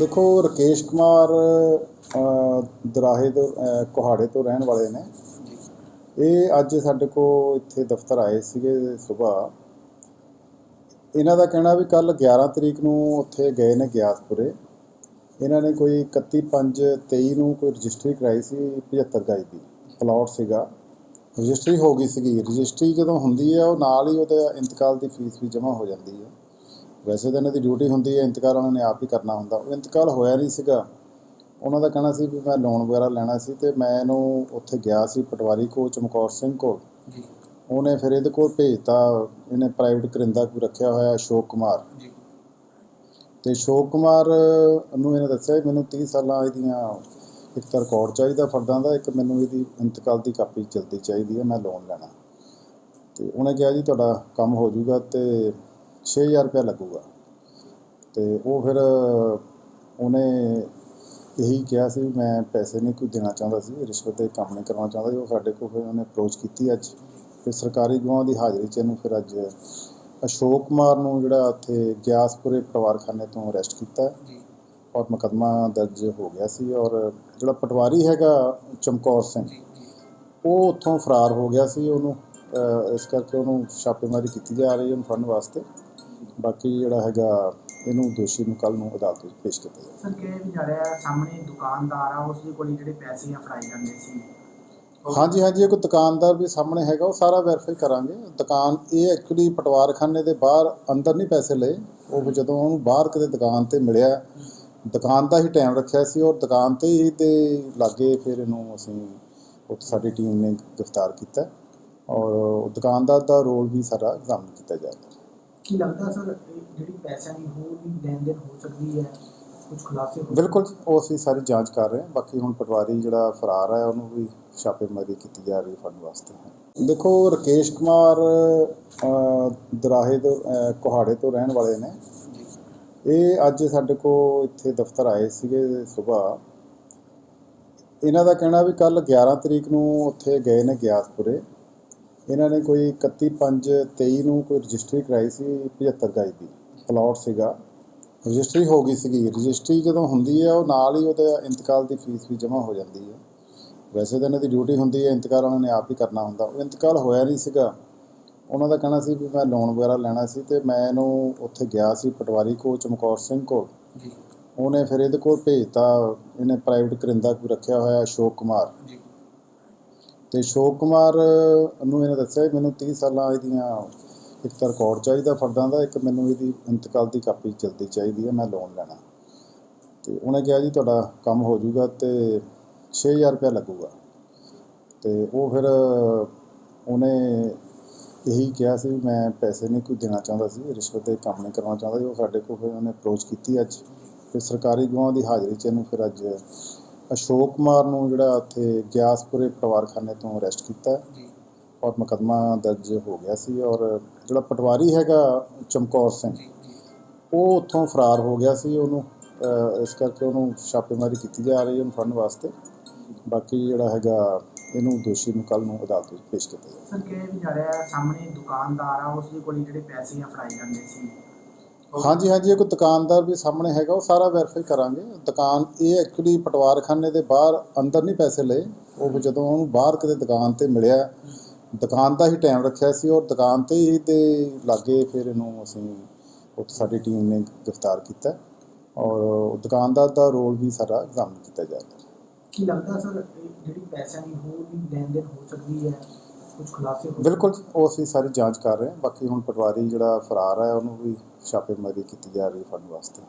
ਦੇਖੋ ਰਕੇਸ਼ ਕੁਮਾਰ ਅ, ਦਰਾਹੇ ਤੋਂ ਅ, ਕੁਹਾੜੇ ਤੋਂ ਰਹਿਣ ਵਾਲੇ ਨੇ। ਇਹ ਅੱਜ ਸਾਡੇ ਕੋ ਇੱਥੇ ਦਫ਼ਤਰ ਆਏ ਸੀਗੇ ਸਵੇਰ ਇਹਨਾਂ ਦਾ ਕਹਿਣਾ ਵੀ ਕੱਲ 11 ਤਰੀਕ ਨੂੰ ਉੱਥੇ ਗਏ ਨੇ ਗਿਆਸਪੁਰੇ। ਇਹਨਾਂ ਨੇ ਕੋਈ 31 5 23 ਨੂੰ ਕੋਈ ਰਜਿਸਟਰੀ ਕਰਾਈ ਸੀ 75 ਗਾਈ ਦੀ ਪਲਾਟ ਸੀਗਾ। ਰਜਿਸਟਰੀ ਹੋ ਗਈ ਸੀਗੀ। ਰਜਿਸਟਰੀ ਜਦੋਂ ਹੁੰਦੀ ਹੈ ਉਹ ਨਾਲ ਹੀ ਉਹਦੇ ਇੰਤਕਾਲ ਦੀ ਫੀਸ ਵੀ ਜਮ੍ਹਾਂ ਹੋ ਜਾਂਦੀ ਹੈ। ਵੈਸੇ ਤਾਂ ਇਹਨਾਂ ਦੀ ਡਿਊਟੀ ਹੁੰਦੀ ਹੈ ਇੰਤਕਾਲ ਉਹਨਾਂ ਨੇ ਆਪ ਹੀ ਕਰਨਾ ਹੁੰਦਾ। ਉਹ ਇੰਤਕਾਲ ਹੋਇਆ ਨਹੀਂ ਸੀਗਾ। ਉਹਨਾਂ ਦਾ ਕਹਿਣਾ ਸੀ ਵੀ ਮੈਂ ਲੋਨ ਵਗੈਰਾ ਲੈਣਾ ਸੀ ਤੇ ਮੈਂ ਇਹਨੂੰ ਉੱਥੇ ਗਿਆ ਸੀ ਪਟਵਾਰੀ ਕੋਲ ਚਮਕੌਰ ਸਿੰਘ ਕੋਲ। ਜੀ। ਉਹਨੇ ਫਿਰ ਇਹਦੇ ਕੋਲ ਭੇਜਤਾ। ਇਹਨੇ ਪ੍ਰਾਈਵੇਟ ਕਰਿੰਦਾ ਕੋਈ ਰੱਖਿਆ ਹੋਇਆ ਅਸ਼ੋਕ ਕੁਮਾਰ। ਜੀ। ਤੇ ਅਸ਼ੋਕ ਕੁਮਾਰ ਨੂੰ ਇਹਨੇ ਦੱਸਿਆ ਮੈਨੂੰ 30 ਸਾਲਾਂ ਇਹਦੀਆਂ ਇੱਕ ਤਾਂ ਰਿਕਾਰਡ ਚਾਹੀਦਾ ਫਰਦਾਂ ਦਾ ਇੱਕ ਮੈਨੂੰ ਇਹਦੀ ਇੰਤਕਾਲ ਦੀ ਕਾਪੀ ਜਲਦੀ ਚਾਹੀਦੀ ਹੈ ਮੈਂ ਲੋਨ ਲੈਣਾ। ਤੇ ਉਹਨੇ ਕਿਹਾ ਜੀ ਤੁਹਾਡਾ ਕੰਮ ਹੋ ਜਾਊਗਾ ਤੇ 6000 ਰੁਪਏ ਲੱਗੂਗਾ। ਤੇ ਉਹ ਫਿਰ ਉਹਨੇ ਇਹੀ ਕਿਹਾ ਸੀ ਮੈਂ ਪੈਸੇ ਨਹੀਂ ਕੋਈ ਦੇਣਾ ਚਾਹੁੰਦਾ ਸੀ ਰਿਸ਼ਵਤ ਦੇ ਕੰਮ ਨਹੀਂ ਕਰਵਾਉਣਾ ਚਾਹੁੰਦਾ ਸੀ। ਉਹ ਸਾਡੇ ਕੋਲ ਫਿਰ ਉਹਨੇ ਅਪਰੋਚ ਕੀਤੀ ਅੱਜ। ਫਿਰ ਸਰਕਾਰੀ ਗਵਾਹਾਂ ਦੀ ਹਾਜ਼ਰੀ 'ਚ ਇਹਨੂੰ ਫਿਰ ਅੱਜ ਅਸ਼ੋਕ ਕੁਮਾਰ ਨੂੰ ਜਿਹੜਾ ਉੱਥੇ ਗਿਆਸਪੁਰੇ ਪਰਿਵਾਰਖਾਨੇ ਤੋਂ ਅਰੈਸਟ ਕੀਤਾ। ਜੀ। ਔਰ ਮੁਕੱਦਮਾ ਦਰਜ ਹੋ ਗਿਆ ਸੀ ਔਰ ਜਿਹੜਾ ਪਟਵਾਰੀ ਹੈਗਾ ਚਮਕੌਰ ਸਿੰਘ ਉਹ ਉੱਥੋਂ ਫਰਾਰ ਹੋ ਗਿਆ ਸੀ। ਉਹਨੂੰ ਇਸ ਕਰਕੇ ਉਹਨੂੰ ਛਾਪੇਮਾਰੀ ਕੀਤੀ ਜਾ ਰਹੀ ਹੈ ਉਹਨੂੰ ਫੜਨ ਵਾਸਤੇ। ਬਾਕੀ ਜਿਹੜਾ ਹੈਗਾ ਇਹਨੂੰ ਦੋਸ਼ੀ ਨੂੰ ਕੱਲ ਨੂੰ ਅਦਾਲਤ ਵਿੱਚ ਪੇਸ਼ ਕੀਤਾ ਜਾਏਗਾ ਸਰ ਕਿਹਾ ਵੀ ਜਾ ਰਿਹਾ ਸਾਹਮਣੇ ਦੁਕਾਨਦਾਰ ਆ ਉਸ ਦੇ ਕੋਲ ਜਿਹੜੇ ਪੈਸੇ ਆ ਫੜਾਏ ਜਾਂਦੇ ਸੀ। ਹਾਂਜੀ ਹਾਂਜੀ ਇੱਕ ਦੁਕਾਨਦਾਰ ਵੀ ਸਾਹਮਣੇ ਹੈਗਾ ਉਹ ਸਾਰਾ ਵੈਰੀਫਾਈ ਕਰਾਂਗੇ। ਦੁਕਾਨ ਇਹ ਐਕਚੁਅਲੀ ਪਟਵਾਰਖਾਨੇ ਦੇ ਬਾਹਰ ਅੰਦਰ ਨਹੀਂ ਪੈਸੇ ਲਏ। ਉਹ ਜਦੋਂ ਉਹਨੂੰ ਬਾਹਰ ਕਿਤੇ ਦੁਕਾਨ ਤੇ ਮਿਲਿਆ ਦੁਕਾਨ ਦਾ ਹੀ ਟਾਈਮ ਰੱਖਿਆ ਸੀ ਔਰ ਦੁਕਾਨ ਤੇ ਹੀ ਤੇ ਲਾਗੇ ਫਿਰ ਇਹਨੂੰ ਅਸੀਂ ਉੱਥੇ ਸਾਡੀ ਟੀਮ ਨੇ ਗ੍ਰਿਫਤਾਰ ਕੀਤਾ। ਔਰ ਦੁਕਾਨਦਾਰ ਦਾ ਰੋਲ ਵੀ ਸਾਰਾ ਐਗਜ਼ਾਮਨ ਕੀਤਾ ਜਾ ਰਿਹਾ ਕੀ ਲੱਗਦਾ ਸਰ ਜਿਹੜੀ ਪੈਸਿਆਂ ਦੀ ਹੋਰ ਵੀ ਲੈਣ ਦੇਣ ਹੋ ਸਕਦੀ ਹੈ ਕੁਝ ਖੁਲਾਸੇ ਹੋ ਬਿਲਕੁਲ ਉਹ ਅਸੀਂ ਸਾਰੀ ਜਾਂਚ ਕਰ ਰਹੇ ਹਾਂ। ਬਾਕੀ ਹੁਣ ਪਟਵਾਰੀ ਜਿਹੜਾ ਫਰਾਰ ਹੈ ਉਹਨੂੰ ਵੀ ਛਾਪੇਮਾਰੀ ਕੀਤੀ ਜਾ ਰਹੀ ਫੜਨ ਵਾਸਤੇ। ਦੇਖੋ ਰਕੇਸ਼ ਕੁਮਾਰ ਅ, ਦਰਾਹੇ ਤੋਂ ਅ, ਕੁਹਾੜੇ ਤੋਂ ਰਹਿਣ ਵਾਲੇ ਨੇ। ਇਹ ਅੱਜ ਸਾਡੇ ਕੋ ਇੱਥੇ ਦਫ਼ਤਰ ਆਏ ਸੀਗੇ ਸਵੇਰ ਇਹਨਾਂ ਦਾ ਕਹਿਣਾ ਵੀ ਕੱਲ 11 ਤਰੀਕ ਨੂੰ ਉੱਥੇ ਗਏ ਨੇ ਗਿਆਸਪੁਰੇ। ਇਹਨਾਂ ਨੇ ਕੋਈ 31 5 23 ਨੂੰ ਕੋਈ ਰਜਿਸਟਰੀ ਕਰਾਈ ਸੀ 75 ਗਜ ਦੀ ਪਲਾਟ ਸੀਗਾ। ਰਜਿਸਟਰੀ ਹੋ ਗਈ ਸੀਗੀ। ਰਜਿਸਟਰੀ ਜਦੋਂ ਹੁੰਦੀ ਹੈ ਉਹ ਨਾਲ ਹੀ ਉਹਦੇ ਇੰਤਕਾਲ ਦੀ ਫੀਸ ਵੀ ਜਮ੍ਹਾਂ ਹੋ ਜਾਂਦੀ ਹੈ ਵੈਸੇ ਤਾਂ ਇਹਨਾਂ ਦੀ ਡਿਊਟੀ ਹੁੰਦੀ ਹੈ ਇੰਤਕਾਲ ਉਹਨਾਂ ਨੇ ਆਪ ਹੀ ਕਰਨਾ ਹੁੰਦਾ। ਉਹ ਇੰਤਕਾਲ ਹੋਇਆ ਨਹੀਂ ਸੀਗਾ। ਉਹਨਾਂ ਦਾ ਕਹਿਣਾ ਸੀ ਵੀ ਮੈਂ ਲੋਨ ਵਗੈਰਾ ਲੈਣਾ ਸੀ ਤੇ ਮੈਂ ਇਹਨੂੰ ਉੱਥੇ ਗਿਆ ਸੀ ਪਟਵਾਰੀ ਕੋਲ ਚਮਕੌਰ ਸਿੰਘ ਕੋਲ। ਉਹਨੇ ਫਿਰ ਇਹਦੇ ਕੋਲ ਭੇਜਤਾ। ਇਹਨੇ ਪ੍ਰਾਈਵੇਟ ਕਰਿੰਦਾ ਕੋਈ ਰੱਖਿਆ ਹੋਇਆ ਅਸ਼ੋਕ ਕੁਮਾਰ। ਜੀ। ਤੇ ਅਸ਼ੋਕ ਕੁਮਾਰ ਨੂੰ ਇਹਨੇ ਦੱਸਿਆ ਵੀ ਮੈਨੂੰ 30 ਸਾਲਾਂ ਇਹਦੀਆਂ ਇੱਕ ਤਾਂ ਰਿਕਾਰਡ ਚਾਹੀਦਾ ਫਰਦਾਂ ਦਾ, ਇੱਕ ਮੈਨੂੰ ਇਹਦੀ ਇੰਤਕਾਲ ਦੀ ਕਾਪੀ ਜਲਦੀ ਚਾਹੀਦੀ ਹੈ, ਮੈਂ ਲੋਨ ਲੈਣਾ। ਤੇ ਉਹਨੇ ਕਿਹਾ ਜੀ ਤੁਹਾਡਾ ਕੰਮ ਹੋ ਜਾਊਗਾ ਤੇ 6000 ਰੁਪਏ ਲੱਗੂਗਾ। ਤੇ ਉਹ ਫਿਰ ਉਹਨੇ ਇਹੀ ਕਿਹਾ ਸੀ ਵੀ ਮੈਂ ਪੈਸੇ ਨਹੀਂ ਕੋਈ ਦੇਣਾ ਚਾਹੁੰਦਾ ਸੀ, ਰਿਸ਼ਵਤ ਦੇ ਕੰਮ ਨਹੀਂ ਕਰਵਾਉਣਾ ਚਾਹੁੰਦਾ ਸੀ, ਉਹ ਸਾਡੇ ਕੋਲ ਫਿਰ ਉਹਨੇ ਅਪਰੋਚ ਕੀਤੀ ਅੱਜ। ਫਿਰ ਸਰਕਾਰੀ ਗਵਾਹਾਂ ਦੀ ਹਾਜ਼ਰੀ 'ਚ ਇਹਨੂੰ ਫਿਰ ਅੱਜ ਅਸ਼ੋਕ ਕੁਮਾਰ ਨੂੰ ਜਿਹੜਾ ਉੱਥੇ ਗਿਆਸਪੁਰੇ ਪਰਿਵਾਰਖਾਨੇ ਤੋਂ ਅਰੈਸਟ ਕੀਤਾ। ਹੈ ਜੀ। ਔਰ ਮੁਕੱਦਮਾ ਦਰਜ ਹੋ ਗਿਆ ਸੀ ਔਰ ਜਿਹੜਾ ਪਟਵਾਰੀ ਹੈਗਾ ਚਮਕੌਰ ਸਿੰਘ ਉਹ ਉੱਥੋਂ ਫਰਾਰ ਹੋ ਗਿਆ ਸੀ। ਉਹਨੂੰ ਇਸ ਕਰਕੇ ਉਹਨੂੰ ਛਾਪੇਮਾਰੀ ਕੀਤੀ ਜਾ ਰਹੀ ਹੈ ਉਹਨੂੰ ਫੜਨ ਵਾਸਤੇ। ਬਾਕੀ ਜਿਹੜਾ ਹੈਗਾ ਇਹਨੂੰ ਦੋਸ਼ੀ ਨੂੰ ਕੱਲ ਨੂੰ ਅਦਾਲਤ ਵਿੱਚ ਪੇਸ਼ ਕੀਤਾ ਜਾਏਗਾ ਸਰ ਕਿਹਾ ਵੀ ਜਾ ਰਿਹਾ ਸਾਹਮਣੇ ਦੁਕਾਨਦਾਰ ਆ ਉਸ ਦੇ ਕੋਲ ਜਿਹੜੇ ਪੈਸੇ ਆ ਫੜਾਏ ਜਾਂਦੇ ਸੀ। ਉਹ- ਹਾਂਜੀ ਹਾਂਜੀ ਇੱਕ ਦੁਕਾਨਦਾਰ ਵੀ ਸਾਹਮਣੇ ਹੈਗਾ, ਉਹ ਸਾਰਾ ਵੈਰੀਫਾਈ ਕਰਾਂਗੇ। ਦੁਕਾਨ, ਇਹ ਐਕਚੁਅਲੀ ਪਟਵਾਰਖਾਨੇ ਦੇ ਬਾਹਰ ਅੰਦਰ ਨਹੀਂ ਪੈਸੇ ਲਏ। ਉਹ ਜਦੋਂ ਉਹਨੂੰ ਬਾਹਰ ਕਿਤੇ ਦੁਕਾਨ ਤੇ ਮਿਲਿਆ, ਦੁਕਾਨ ਦਾ ਹੀ ਟਾਈਮ ਰੱਖਿਆ ਸੀ ਔਰ ਦੁਕਾਨ ਤੇ ਹੀ ਤੇ ਲਾਗੇ ਫਿਰ ਇਹਨੂੰ ਅਸੀਂ ਉੱਥੇ ਸਾਡੀ ਟੀਮ ਨੇ ਗ੍ਰਿਫਤਾਰ ਕੀਤਾ ਔਰ ਦੁਕਾਨਦਾਰ ਦਾ ਰੋਲ ਵੀ ਸਾਰਾ ਐਗਜ਼ਾਮਨ ਕੀਤਾ ਜਾ ਰਿਹਾ। ਕੀ ਲੱਗਦਾ ਸਰ ਜਿਹੜੀ ਪੈਸਿਆਂ ਦੀ ਹੋਰ ਵੀ ਲੈਣ ਦੇਣ ਹੋ ਸਕਦੀ ਹੈ? ਕੁਝ ਖੁਲਾਸੇ ਬਿਲਕੁਲ ਜੀ, ਉਹ ਅਸੀਂ ਸਾਰੀ ਜਾਂਚ ਕਰ ਰਹੇ ਹਾਂ। ਬਾਕੀ ਹੁਣ ਪਟਵਾਰੀ ਜਿਹੜਾ ਫਰਾਰ ਹੈ ਉਹਨੂੰ ਵੀ ਛਾਪੇਮਾਰੀ ਕੀਤੀ ਜਾ ਰਹੀ ਹੈ ਫੜਨ ਵਾਸਤੇ।